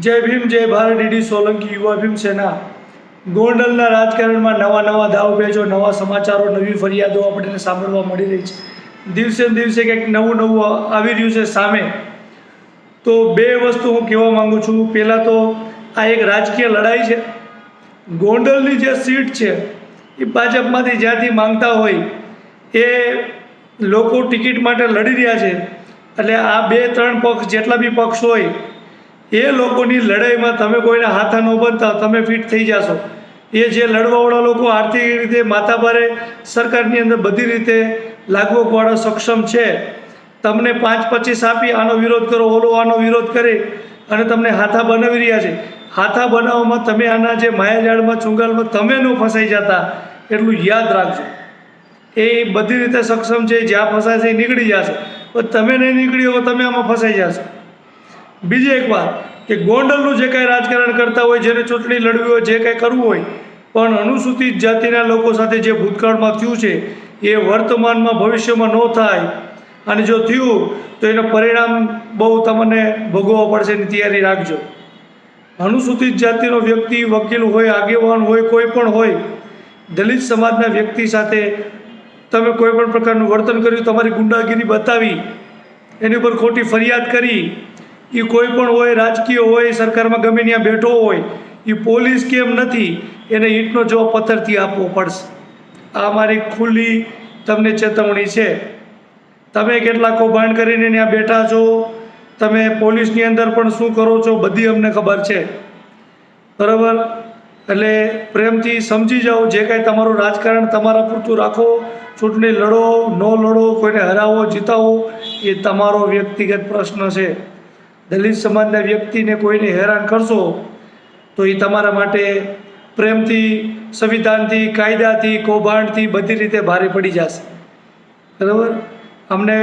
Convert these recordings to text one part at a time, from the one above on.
જય ભીમ, જય ભારત, ડીડી સોલંકી, યુવા ભીમ સેના. ગોંડલના રાજકારણમાં નવા નવા દાવ ભેજો, નવા સમાચારો, નવી ફરિયાદો આપણને સાંભળવા મળી રહી છે. દિવસે દિવસે કંઈક નવું નવું આવી રહ્યું છે સામે. તો બે વસ્તુ હું કહેવા માગું છું. પહેલાં તો આ એક રાજકીય લડાઈ છે. ગોંડલની જે સીટ છે, એ ભાજપમાંથી જ્યાંથી માંગતા હોય, એ લોકો ટિકિટ માટે લડી રહ્યા છે. એટલે આ બે ત્રણ પક્ષ, જેટલા બી પક્ષ હોય એ લોકોની લડાઈમાં તમે કોઈના હાથા ન બનતા, તમે ફિટ થઈ જશો. એ જે લડવાવાળા લોકો આર્થિક રીતે માથાભારે સરકારની અંદર બધી રીતે લાગવકવાળા સક્ષમ છે, તમને પાંચ પચીસ આપી, આનો વિરોધ કરો, ઓલો આનો વિરોધ કરે અને તમને હાથા બનાવી રહ્યા છે. હાથા બનાવવામાં તમે આના જે માયાજાળમાં, ચુંગાલમાં તમે ન ફસાઈ જતા, એટલું યાદ રાખજો. એ બધી રીતે સક્ષમ છે, જ્યાં ફસાશે નીકળી જશે. તમે નહીં નીકળી હો તમે આમાં ફસાઈ જશો. બીજી એક વાત કે ગોંડલનું જે કાંઈ રાજકારણ કરતા હોય, જેને ચૂંટણી લડવી હોય, જે કાંઈ કરવું હોય, પણ અનુસૂચિત જાતિના લોકો સાથે જે ભૂતકાળમાં થયું છે, એ વર્તમાનમાં ભવિષ્યમાં ન થાય. અને જો થયું, તો એનું પરિણામ બહુ તમને ભોગવવા પડશે એની તૈયારી રાખજો. અનુસૂચિત જાતિનો વ્યક્તિ, વકીલ હોય, આગેવાન હોય, કોઈ પણ હોય, દલિત સમાજના વ્યક્તિ સાથે તમે કોઈ પણ પ્રકારનું વર્તન કર્યું, તમારી ગુંડાગીરી બતાવી, એની ઉપર ખોટી ફરિયાદ કરી એ કોઈ પણ હોય, રાજકીય હોય, સરકારમાં ગમે ત્યાં બેઠો હોય એ પોલીસ કેમ નથી, એને ઈંટનો જવાબ પથ્થરથી આપવો પડશે. આ મારી ખુલ્લી તમને ચેતવણી છે. તમે કેટલા કૌભાંડ કરીને ત્યાં બેઠા છો, તમે પોલીસની અંદર પણ શું કરો છો બધી અમને ખબર છે. બરાબર? એટલે પ્રેમથી સમજી જાઓ, જે કાંઈ તમારું રાજકારણ તમારા પૂરતું રાખો, ચૂંટણી લડો, ન લડો, કોઈને હરાવો, જીતાવો, એ તમારો વ્યક્તિગત પ્રશ્ન છે. દલિત સમાજના વ્યક્તિને કોઈને હેરાન કરશો, તો એ તમારા માટે પ્રેમથી, સંવિધાનથી, કાયદાથી, કૌભાંડથી બધી રીતે ભારે પડી જશે. બરાબર? અમને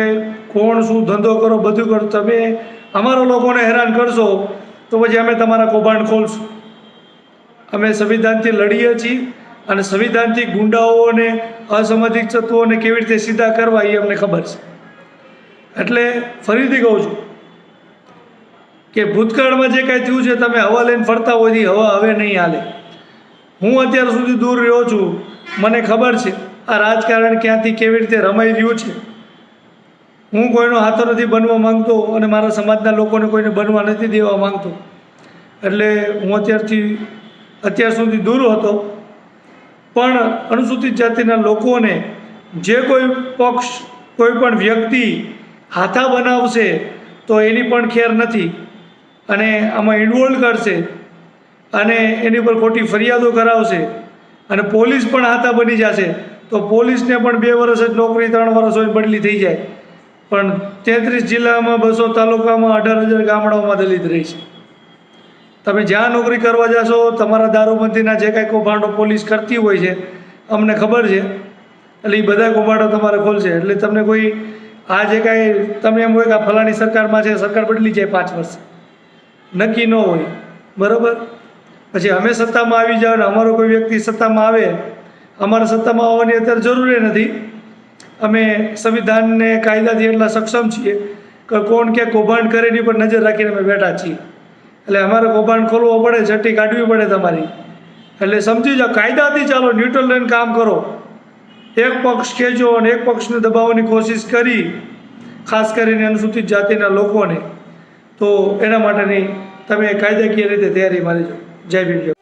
કોણ શું ધંધો કરો, બધું કરો, તમે અમારા લોકોને હેરાન કરશો, તો પછી અમે તમારા કૌભાંડ ખોલશું. અમે સંવિધાનથી લડીએ છીએ અને સંવિધાનથી ગુંડાઓ અને અસામાજિક તત્વોને કેવી રીતે સીધા કરવા એ અમને ખબર છે. એટલે ફરીથી કહું છું કે ભૂતકાળમાં જે કાંઈ થયું છે, તમે હવા લઈને ફરતા હોય એ હવા હવે નહીં હાલે. હું અત્યાર સુધી દૂર રહ્યો છું, મને ખબર છે, આ રાજકારણ ક્યાંથી કેવી રીતે રમાઈ રહ્યું છે. હું કોઈનો હાથો નથી બનવા માંગતો અને મારા સમાજના લોકોને કોઈને બનવા નથી દેવા માંગતો. એટલે હું અત્યારથી, અત્યાર સુધી દૂર હતો. પણ અનુસૂચિત જાતિના લોકોને જે કોઈ પક્ષ, કોઈ પણ વ્યક્તિ હાથા બનાવશે, તો એની પણ ખેર નથી. અને આમાં ઇન્વોલ્વ કરશે. અને એની પર ખોટી ફરિયાદો કરાવશે. અને પોલીસ પણ હાથા બની જશે. તો પોલીસને પણ બે વર્ષ જ નોકરી, ત્રણ વર્ષ હોય બદલી થઈ જાય. પણ તેત્રીસ જિલ્લામાં, બસો તાલુકામાં, અઢાર હજાર ગામડાઓમાં દલિત રહી છે. તમે જ્યાં નોકરી કરવા જશો, તમારા દારૂબંધીના જે કાંઈ કૌભાંડો પોલીસ કરતી હોય છે, અમને ખબર છે. એટલે એ બધા કૌભાંડો તમારે ખોલશે. એટલે તમને કોઈ આ જે કાંઈ, તમે એમ હોય કે ફલાણી સરકારમાં છે, સરકાર બદલી જાય પાંચ વર્ષ. નક્કી ન હોય. બરાબર? પછી અમે સત્તામાં આવી જાઓ ને અમારો કોઈ વ્યક્તિ સત્તામાં આવે, અમારે સત્તામાં આવવાની અત્યારે જરૂરી નથી. અમે સંવિધાનને કાયદાથી એટલા સક્ષમ છીએ કે કોણ ક્યાં કૌભાંડ કરે એની પર નજર રાખીને અમે બેઠા છીએ. એટલે અમારે કૌભાંડ ખોલવો પડે છઠ્ઠી કાઢવી પડે તમારી. એટલે સમજી જાઓ, કાયદાથી ચાલો, ન્યુટ્રલ લઈને કામ કરો. એક પક્ષ ખેંચો અને એક પક્ષને દબાવવાની કોશિશ કરી, ખાસ કરીને અનુસૂચિત જાતિના લોકોને. તો એના માટેની તમે કાયદાકીય રીતે તૈયારી મારી જાઓ જય ભીમ